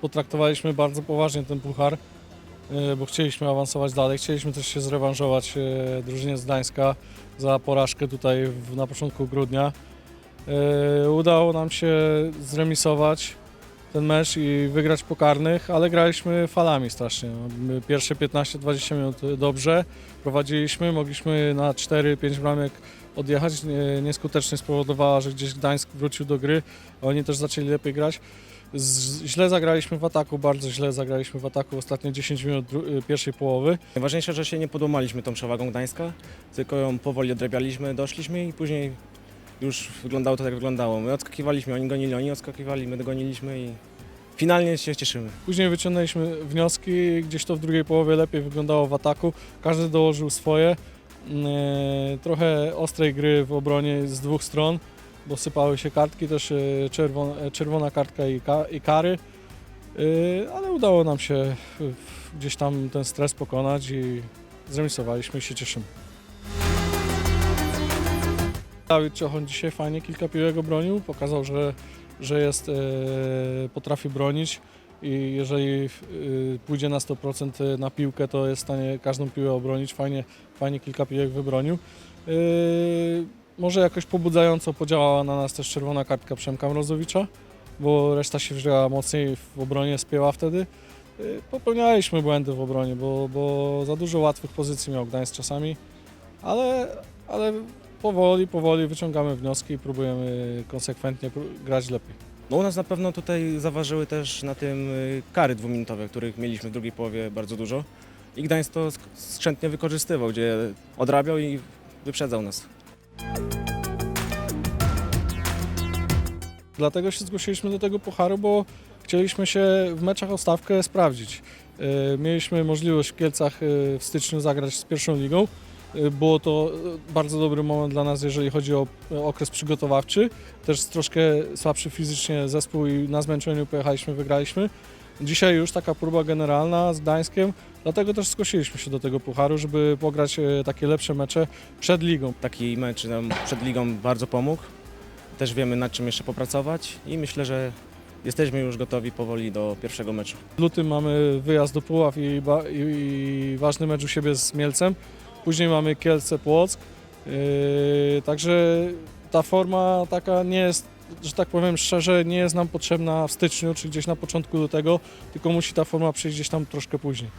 potraktowaliśmy bardzo poważnie ten puchar, e, bo chcieliśmy awansować dalej, chcieliśmy też się zrewanżować e, drużynie z Gdańska za porażkę tutaj na początku grudnia. E, Udało nam się zremisować ten mecz i wygrać po karnych, ale graliśmy falami strasznie. Pierwsze 15-20 minut dobrze prowadziliśmy, mogliśmy na 4-5 bramek odjechać. Nie- Nieskutecznie spowodowała, że gdzieś Gdańsk wrócił do gry, oni też zaczęli lepiej grać. Z, źle zagraliśmy w ataku, bardzo źle zagraliśmy w ataku ostatnie 10 minut dru- pierwszej połowy. Najważniejsze, że się nie podłamaliśmy tą przewagą Gdańska, tylko ją powoli odrabialiśmy, doszliśmy i później już wyglądało to tak jak wyglądało. My odskakiwaliśmy, oni gonili, oni odskakiwali, my dogoniliśmy i finalnie się cieszymy. Później wyciągnęliśmy wnioski, gdzieś to w drugiej połowie lepiej wyglądało w ataku. Każdy dołożył swoje. Yy, Trochę ostrej gry w obronie z dwóch stron, bo sypały się kartki, też yy, czerwona, czerwona kartka i, ka, i kary. Yy, Ale udało nam się gdzieś tam ten stres pokonać i zremisowaliśmy i się cieszymy. Dawid Ciochon dzisiaj fajnie kilka piłek obronił, pokazał, że, że jest, e, potrafi bronić i jeżeli e, pójdzie na 100% na piłkę, to jest w stanie każdą piłę obronić. Fajnie, fajnie kilka piłek wybronił. Może jakoś pobudzająco podziałała na nas też czerwona kartka Przemka Mrozowicza, bo reszta się wzięła mocniej w obronie, spięła wtedy. E, Popełnialiśmy błędy w obronie, bo, bo za dużo łatwych pozycji miał Gdańsk czasami, ale, ale powoli, powoli wyciągamy wnioski i próbujemy konsekwentnie grać lepiej. No u nas na pewno tutaj zaważyły też na tym y, kary dwuminutowe, których mieliśmy w drugiej połowie bardzo dużo. I Gdańsk to sk- skrzętnie wykorzystywał, gdzie odrabiał i wyprzedzał nas. Dlatego się zgłosiliśmy do tego pucharu, bo chcieliśmy się w meczach o stawkę sprawdzić. E, Mieliśmy możliwość w Kielcach e, w styczniu zagrać z pierwszą ligą. E, Było to bardzo dobry moment dla nas, jeżeli chodzi o okres przygotowawczy. Też troszkę słabszy fizycznie zespół i na zmęczeniu pojechaliśmy, wygraliśmy. Dzisiaj już taka próba generalna z Gdańskiem, dlatego też zgłosiliśmy się do tego pucharu, żeby pograć takie lepsze mecze przed ligą. Taki mecz nam przed ligą bardzo pomógł. Też wiemy nad czym jeszcze popracować i myślę, że jesteśmy już gotowi powoli do pierwszego meczu. W lutym mamy wyjazd do Puław i, ba- i, i ważny mecz u siebie z Mielcem. Później mamy Kielce Płock. Yy, także ta forma taka nie jest, że tak powiem szczerze, nie jest nam potrzebna w styczniu czy gdzieś na początku lutego, tylko musi ta forma przyjść gdzieś tam troszkę później.